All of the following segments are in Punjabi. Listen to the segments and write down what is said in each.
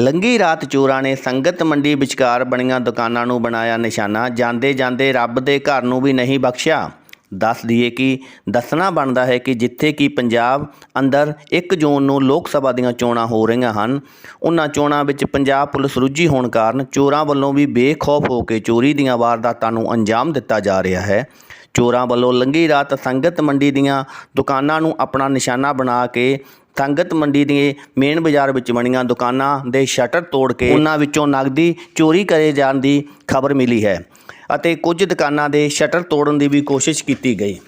ਲੰਗੀ ਰਾਤ ਚੋਰਾਂ ਨੇ ਸੰਗਤ ਮੰਡੀ ਵਿਚਕਾਰ ਬਣੀਆਂ ਦੁਕਾਨਾਂ ਨੂੰ ਬਣਾਇਆ ਨਿਸ਼ਾਨਾ। ਜਾਂਦੇ ਜਾਂਦੇ ਰੱਬ ਦੇ ਘਰ ਨੂੰ ਵੀ ਨਹੀਂ ਬਖਸ਼ਿਆ। ਦੱਸ ਦਈਏ ਕਿ ਦੱਸਣਾ ਬਣਦਾ ਹੈ ਕਿ ਜਿੱਥੇ ਕਿ ਪੰਜਾਬ ਅੰਦਰ 1 ਜੂਨ ਨੂੰ ਲੋਕ ਸਭਾ ਦੀਆਂ ਚੋਣਾਂ ਹੋ ਰਹੀਆਂ ਹਨ, ਉਹਨਾਂ ਚੋਣਾਂ ਵਿੱਚ ਪੰਜਾਬ ਪੁਲਿਸ ਰੁੱਝੀ ਹੋਣ ਕਾਰਨ ਚੋਰਾਂ ਵੱਲੋਂ ਵੀ ਬੇਖੌਫ ਹੋ ਕੇ ਚੋਰੀ ਦੀਆਂ ਵਾਰਦਾਤਾਂ ਨੂੰ ਅੰਜਾਮ ਦਿੱਤਾ ਜਾ ਰਿਹਾ ਹੈ। ਚੋਰਾਂ ਵੱਲੋਂ ਲੰਗੀ ਰਾਤ ਸੰਗਤ ਮੰਡੀ ਦੀਆਂ ਦੁਕਾਨਾਂ ਨੂੰ ਆਪਣਾ ਨਿਸ਼ਾਨਾ ਬਣਾ ਕੇ ਸੰਗਤ ਮੰਡੀ ਦੇ ਮੇਨ ਬਾਜ਼ਾਰ ਵਿੱਚ ਬਣੀਆਂ ਦੁਕਾਨਾਂ ਦੇ ਸ਼ਟਰ ਤੋੜ ਕੇ ਉਹਨਾਂ ਵਿੱਚੋਂ ਨਗਦੀ ਚੋਰੀ ਕਰੇ ਜਾਣ ਦੀ ਖਬਰ ਮਿਲੀ ਹੈ ਅਤੇ ਕੁਝ ਦੁਕਾਨਾਂ ਦੇ ਸ਼ਟਰ ਤੋੜਨ ਦੀ ਵੀ ਕੋਸ਼ਿਸ਼ ਕੀਤੀ ਗਈ।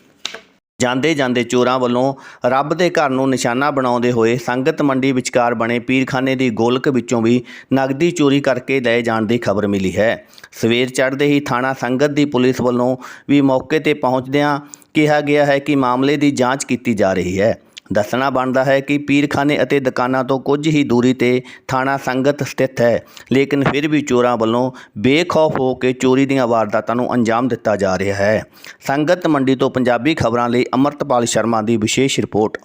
ਜਾਂਦੇ ਜਾਂਦੇ ਚੋਰਾਂ ਵੱਲੋਂ ਰੱਬ ਦੇ ਘਰ ਨੂੰ ਨਿਸ਼ਾਨਾ ਬਣਾਉਂਦੇ ਹੋਏ ਸੰਗਤ ਮੰਡੀ ਵਿਚਕਾਰ ਬਣੇ ਪੀਰਖਾਨੇ ਦੀ ਗੋਲਕ ਵਿੱਚੋਂ ਵੀ ਨਗਦੀ ਚੋਰੀ ਕਰਕੇ ਲੈ ਜਾਣ ਦੀ ਖਬਰ ਮਿਲੀ ਹੈ। ਸਵੇਰ ਚੜ੍ਹਦੇ ਹੀ ਥਾਣਾ ਸੰਗਤ ਦੀ ਪੁਲਿਸ ਵੱਲੋਂ ਵੀ ਮੌਕੇ ਤੇ ਪਹੁੰਚਦਿਆਂ ਕਿਹਾ ਗਿਆ ਹੈ ਕਿ ਮਾਮਲੇ ਦੀ ਜਾਂਚ ਕੀਤੀ ਜਾ ਰਹੀ ਹੈ। ਦੱਸਣਾ ਬਣਦਾ ਹੈ ਕਿ ਪੀਰਖਾਨੇ ਅਤੇ ਦੁਕਾਨਾਂ ਤੋਂ ਕੁਝ ਹੀ ਦੂਰੀ ਤੇ ਥਾਣਾ ਸੰਗਤ ਸਥਿਤ ਹੈ। ਲੇਕਿਨ ਫਿਰ ਵੀ ਚੋਰਾਂ ਵੱਲੋਂ ਬੇਖੌਫ ਹੋ ਕੇ ਚੋਰੀ ਦੀਆਂ ਵਾਰਦਾਤਾਂ ਨੂੰ ਅੰਜਾਮ ਦਿੱਤਾ ਜਾ ਰਿਹਾ ਹੈ। ਸੰਗਤ ਮੰਡੀ ਤੋਂ ਪੰਜਾਬੀ ਖਬਰਾਂ ਲਈ ਅਮਰਤਪਾਲ ਸ਼ਰਮਾ ਦੀ ਵਿਸ਼ੇਸ਼ ਰਿਪੋਰਟ।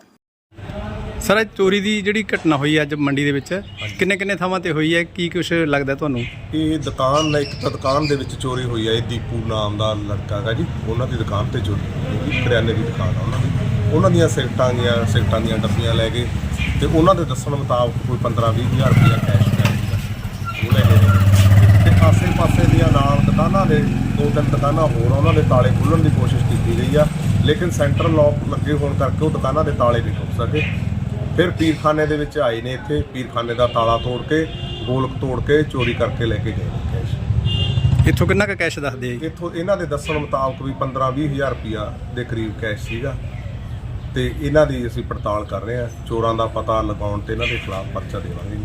ਸਰ ਅੱਜ ਚੋਰੀ ਦੀ ਜਿਹੜੀ ਘਟਨਾ ਹੋਈ ਹੈ ਅੱਜ ਮੰਡੀ ਦੇ ਵਿੱਚ ਕਿੰਨੇ ਕਿੰਨੇ ਥਾਵਾਂ ਤੇ ਹੋਈ ਹੈ? ਕੀ ਕੁਝ ਲੱਗਦਾ ਤੁਹਾਨੂੰ? ਇਹ ਦੁਕਾਨ ਇੱਕ ਤਾਂ ਦੁਕਾਨ ਦੇ ਵਿੱਚ ਚੋਰੀ ਹੋਈ ਹੈ। ਇਹ ਦੀਪੂ ਨਾਮ ਦਾ ਲੜਕਾ ਹੈਗਾ ਜੀ। ਉਹਨਾਂ ਦੀ ਦੁਕਾਨ ਤੇ ਚੋਰੀ ਹੋਈ ਹੈ ਕਰਿਆਨੇ ਦੀ ਦੁਕਾਨ ਆ ਉਹਨਾਂ ਦੀ। ਉਹਨਾਂ ਦੀਆਂ ਸਿਗਰਟਾਂ ਦੀਆਂ ਸਿਗਰਟਾਂ ਦੀਆਂ ਡੱਬੀਆਂ ਲੈ ਗਏ ਤੇ ਉਹਨਾਂ ਦੇ ਦੱਸਣ ਮੁਤਾਬਕ ਕੋਈ 15 20 ਹਜ਼ਾਰ ਰੁਪਇਆ ਕੈਸ਼ ਪਿਆ ਸੀਗਾ। ਉਹ ਲੈ ਗਏ ਤੇ ਆਸੇ-ਪਾਸੇ ਦੀਆਂ ਨਾਲ ਦੁਕਾਨਾਂ ਦੇ ਦੋ ਤਿੰਨ ਦੁਕਾਨਾਂ ਹੋਰ ਉਹਨਾਂ ਦੇ ਤਾਲੇ ਖੋਲ੍ਹਣ ਦੀ ਕੋਸ਼ਿਸ਼ ਕੀਤੀ ਗਈ ਆ ਲੇਕਿਨ ਸੈਂਟਰ ਲੌਕ ਲੱਗੇ ਹੋਣ ਕਰਕੇ ਉਹ ਦੁਕਾਨਾਂ ਦੇ ਤਾਲੇ ਨਹੀਂ ਖੁੱਲ ਸਕੇ ਫਿਰ ਪੀਰਖਾਨੇ ਦੇ ਵਿੱਚ ਆਏ ਨੇ ਇੱਥੇ ਪੀਰਖਾਨੇ ਦਾ ਤਾਲਾ ਤੋੜ ਕੇ ਗੋਲਕ ਤੋੜ ਕੇ ਚੋਰੀ ਕਰਕੇ ਲੈ ਕੇ ਗਏ ਕੈਸ਼ ਇੱਥੋਂ ਕਿੰਨਾ ਕੁ ਕੈਸ਼ ਦੱਸਦੇ ਆ ਜੀ? ਇੱਥੋਂ ਇਹਨਾਂ ਦੇ ਦੱਸਣ ਮੁਤਾਬਕ ਵੀ 15-20 ਹਜ਼ਾਰ ਰੁਪਇਆ ਦੇ ਕਰੀਬ ਕੈਸ਼ ਸੀਗਾ ਤੇ ਇਹਨਾਂ ਦੀ ਅਸੀਂ ਪੜਤਾਲ ਕਰ ਰਹੇ ਹਾਂ। ਚੋਰਾਂ ਦਾ ਪਤਾ ਲਗਾਉਣ ਤੇ ਇਹਨਾਂ ਦੇ ਖਿਲਾਫ ਪਰਚਾ ਦੇਵਾਂਗੇ।